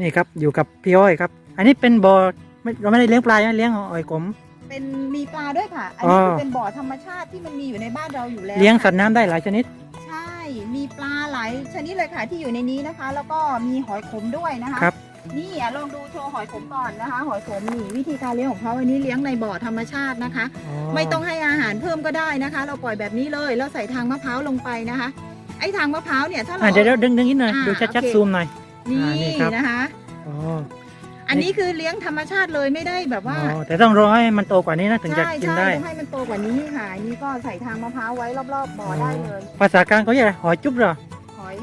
นี่ครับอยู่กับพี่อ้อยครับ อันนี้เป็นบ่อไม่เราไม่ได้เลี้ยงปลานะเลี้ยงหอยขม เป็นมีปลาด้วยค่ะ อันนี้อ๋อคือเป็นบ่อธรรมชาติที่มันมีอยู่ในบ้านเราอยู่แล้ว เลี้ยงสัตว์น้ำได้หลายชนิด ใช่ มีปลาหลายชนิดเลยค่ะที่อยู่ในนี้นะคะ แล้วก็มีหอยขมด้วยนะคะครับ นี่อะลองดูโชว์หอยขมก่อนนะคะ หอยขมนี่วิธีการเลี้ยงของเขาอันนี้เลี้ยงในบ่อธรรมชาตินะคะ ไม่ต้องให้อาหารเพิ่มก็ได้นะคะ เราปล่อยแบบนี้เลยแล้วใส่ทางมะพร้าวลงไปนะคะ ไอ้ทางมะพร้าวเนี่ยถ้าเรา อะเดี๋ยวเดี๋ยวดึงดึงนิดหน่อยอ่าดูชัดโอเคๆซูมหน่อย นี่อ่านี่ครับ นะคะ อ๋ออันนี้คือเลี้ยงธรรมชาติเลยไม่ได้แบบว่า อ๋อแต่ต้องรอให้มันโตกว่านี้นะถึงจะใช่กินใช่ได้ ต้องให้มันโตกว่านี้ค่ะอันนี้ก็ใส่ทางมะพร้าวไว้รอบๆบ่อได้เลย ภาษากลางเขาเรียกอะไรหอยจุ๊บเหรอ หอย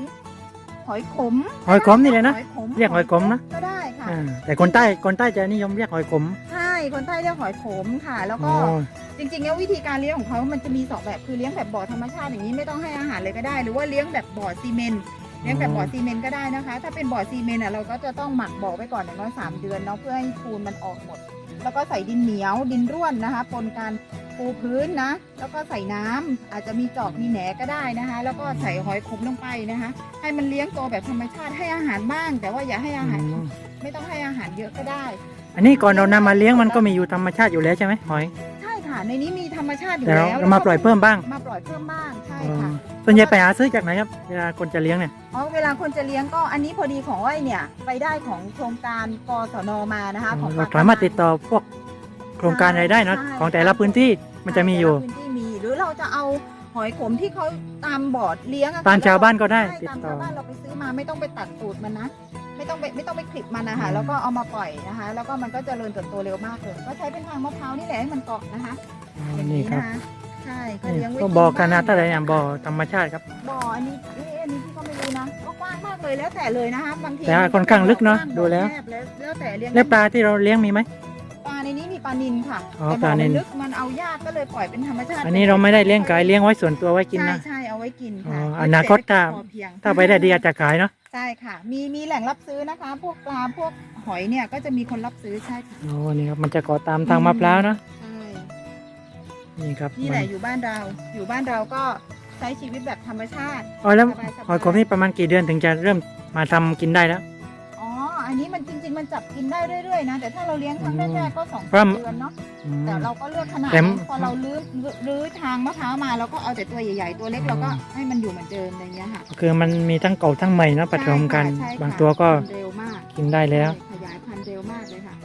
หอยขมหอยขมนี่เลยนะหอยขมเรียกหอยขมนะ ก็ได้ค่ะ อ่าแต่คนใต้คนใต้จะนิยมเรียกหอยขมใช่ คนใต้เรียกหอยขมค่ะ แล้วอ๋ก็อจริงๆแล้ววิธีการเลี้ยงของเขามันจะมีสองแบบ คือเลี้ยงแบบบ่อธรรมชาติอย่างนี้ไม่ต้องให้อาหารเลยก็ได้ หรือว่าเลี้ยงแบบบ่อซีเมนต์ เลี้ยงแบบบ่อซีเมนต์ก็ได้นะคะ ถ้าเป็นบ่อซีเมนต์อะเราก็จะต้องหมักบ่อไว้ก่อนอย่างน้อยสามเดือนเนาะเพื่อให้ปูนมันออกหมด แล้วก็ใส่ดินเหนียวดินร่วนนะคะปนการปูพื้นนะ แล้วก็ใส่น้ำอาจจะมีจอกมีแหนก็ได้นะคะ แล้วก็ใส่หอยขมลงไปนะคะ ให้มันเลี้ยงโตแบบธรรมชาติให้อาหารบ้าง แต่ว่าอย่าให้อาหารอืมไม่ต้องให้อาหารเยอะก็ได้ อันนี้ก่อนเรานำมาเลี้ยงมันก็มีอยู่ธรรมชาติอยู่แล้วใช่ไหมหอย ใช่ค่ะในนี้มีธรรมชาติอยู่แต่เราแล้วเรามาปล่อยเพิ่มบ้างมาปล่อยเพิ่มบ้างใช่อ๋อค่ะ ส่วนใหญ่ไปหาซื้อจากไหนครับเวลาคนจะเลี้ยงเนี่ย อ๋อเวลาคนจะเลี้ยงก็อันนี้พอดีของอ้อยเนี่ย ไปได้ของโครงการกศนมานะคะของเราสามารถติดต่อพวกโครงการรายได้เนอะใช่ของแต่ละพื้นที่มันจะมีอยู่ แต่ลพื้นที่มีหรือเราจะเอาหอยขมที่เขาตามบอร์ดเลี้ยงอะค่ะตามชาวบ้านก็ได้ใช่ติดตามต่อ ชาวบ้านเราไปซื้อมาไม่ต้องไปตัดตูดมันนะ ไม่ต้องไปไม่ต้องไปคลิปมันนะคะอืมแล้วก็เอามาปล่อยนะคะ แล้วก็มันก็เจริญเติบโตเร็วมากเลย ก็ใช้เป็นทางมะพร้าวนี่แหละให้มันเกาะนะคะอ๋ออย่างนี่นี้ครับนะคะใช่ก็นี่เลี้ยงไว้ก็บ่อกิขนาดบ้งเท่าไหร่เนี่ยบ่อธรรมชาติครับ บ่ออันนี้เอ๊ะอันนี้พี่ก็ไม่รู้นะก็กว้างมากเลยแล้วแต่เลยนะคะบางทีแต่ว่าค่อนข้างลึกเนอะบ่อดูแล้ว คบแล้วแล้วแต่เลี้ยง แล้วปลาที่เราเลี้ยงมีไหม ปลาในนี้มีปลานิลค่ะอ๋อแต่ปลานิลบ่อมัลึกมันเอายากก็เลยปล่อยเป็นธรรมชาติอันนี้เราไม่ได้เลี้ยงขายเลี้ยงไว้ส่วนตัวไว้กินใช่นะ ใช่เอาไว้กินอ๋ค่ะออนาคตถ้าพอเพียง ถ้าไปได้ดีอาจจะขายเนาะใช่ค่ะ มีมีแหล่งรับซื้อนะคะ พวกปลาพวกหอยเนี่ยก็จะมีคนรับซื้อใช่ค่ะโอ้นี่ครับมันจะเกาะตามทางมะพร้าวเนาะใช่นี่ครับนี่แหละมันอยู่บ้านเรา อยู่บ้านเราก็ใช้ชีวิตแบบธรรมชาติ อ๋อแล้วสบายๆหอยขมนี่ประมาณกี่เดือนถึงจะเริ่มมาทำกินได้แล้ว อ๋อ อันนี้มันจริง ๆ มันจับกินได้เรื่อยๆนะ แต่ถ้าเราเลี้ยงครั้งแรกๆก็สองเพราะ เดือนเนาะ อืม แต่เราก็เลือกขนาดแต่นะพอเราลื้อลื้อทางมะพร้าวมาเราก็เอาแต่ตัวใหญ่ๆ ตัวเล็กอ๋อเราก็ให้มันอยู่เหมือนเดิมอะไรเงี้ยค่ะคือมันมีทั้งเก่าทั้งใหม่เนอะผสมกัน ใช่ค่ะบางตัวก็เร็วมากกินได้แล้ว ขยายพันธุ์เร็วมากเลยค่ะ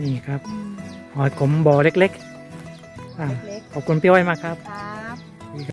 นี่ครับอืมหอยขมบ่อเล็กๆอะเล็กขอบคุณพี่อ้อยมากครับ ๆค่ะ